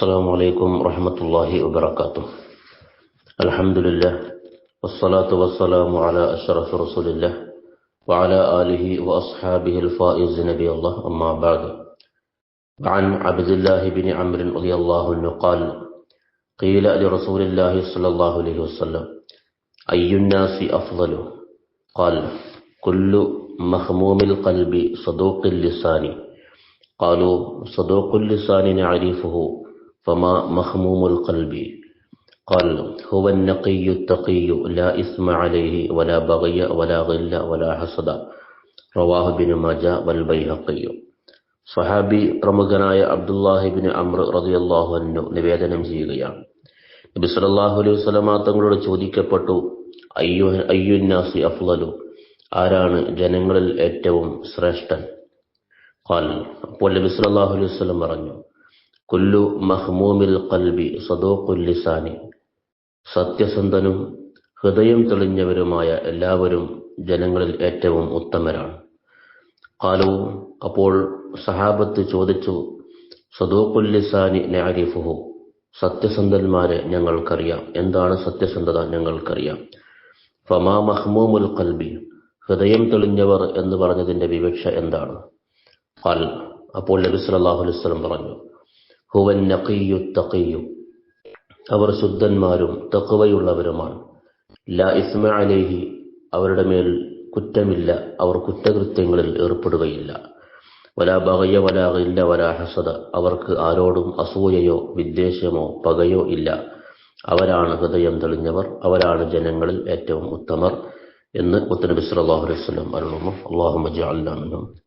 السلام عليكم ورحمة الله وبركاته. الحمد لله والصلاة والسلام على أشرف رسول الله وعلى آله وأصحابه الفائز نبي الله. أما بعد عن عبد الله بن عمرو رضي الله عنه قال قيل لرسول الله صلى الله عليه وسلم أي الناس أفضل؟ قال كل مخموم القلب صدوق اللسان. قالوا صدوق اللسان نعرفه. فما مخموم القلب قال هو النقي التقي لا إثم عليه ولا بغي ولا غل ولا حسد റവാഹു bin മജ വൽ ബൈഹഖിയു സഹാബി പ്രമുഖനായ അബ്ദുല്ലാഹിബിൻ അമ്ര റളിയല്ലാഹു അൻഹു നിവേദനം ചെയ്യുകയാണ് നബി സല്ലല്ലാഹു അലൈഹി വസല്ലമ തങ്ങളോട് ചോദിക്കപ്പെട്ടു അയ്യു അയ്യുന്നാസി അഫ്ളലു ആരാണ് ജനങ്ങളിൽ ഏറ്റവും ശ്രേഷ്ഠൻ ഖാൽ അപ്പോൾ നബി സല്ലല്ലാഹു അലൈഹി വസല്ലം പറഞ്ഞു കുല്ലു മഹ്മൂമിൽ കൽബി സദോ ലിസാനി. സത്യസന്ധനും ഹൃദയം തെളിഞ്ഞവരുമായ എല്ലാവരും ജനങ്ങളിൽ ഏറ്റവും ഉത്തമരാണ്. കാലു അപ്പോൾ സഹാബത്ത് ചോദിച്ചു സദോ ലിസാനി നഅരിഫുഹു സത്യസന്ധന്മാരെ ഞങ്ങൾക്കറിയാം. എന്താണ് സത്യസന്ധത ഞങ്ങൾക്കറിയാം? ഫമാ മഹ്മൂമുൽ കൽബി ഹൃദയം തെളിഞ്ഞവർ എന്ന് പറഞ്ഞതിന്റെ വിവക്ഷ എന്താണ്? അപ്പോൾ നബി അലൈഹി വസല്ലം പറഞ്ഞു ഹുവൻ നഖിയു തഖിയു. അവർ ശുദ്ധന്മാരും തഖവയുള്ളവരുമാണ്. ലാ ഇസ്മ അലൈഹി അവരുടെ മേൽ കുറ്റമില്ല. അവർ കുറ്റകൃത്യങ്ങളിൽ ഏർപ്പെടുകയില്ല. വലാ ബഗയ വലാ ഗില്ല വലാ ഹസദ അവർക്ക് ആരോടും അസൂയയോ വിദ്വേഷമോ പകയോ ഇല്ല. അവരാണ് ഹൃദയം തെളിഞ്ഞവർ അവരാണ് ജനങ്ങളിൽ ഏറ്റവും ഉത്തമർ എന്ന് മുത്തനബി സല്ലല്ലാഹു അലൈഹി വസല്ലം അരുളുന്നു. അല്ലാഹുമ്മ ജഅൽനാ മിൻഹും.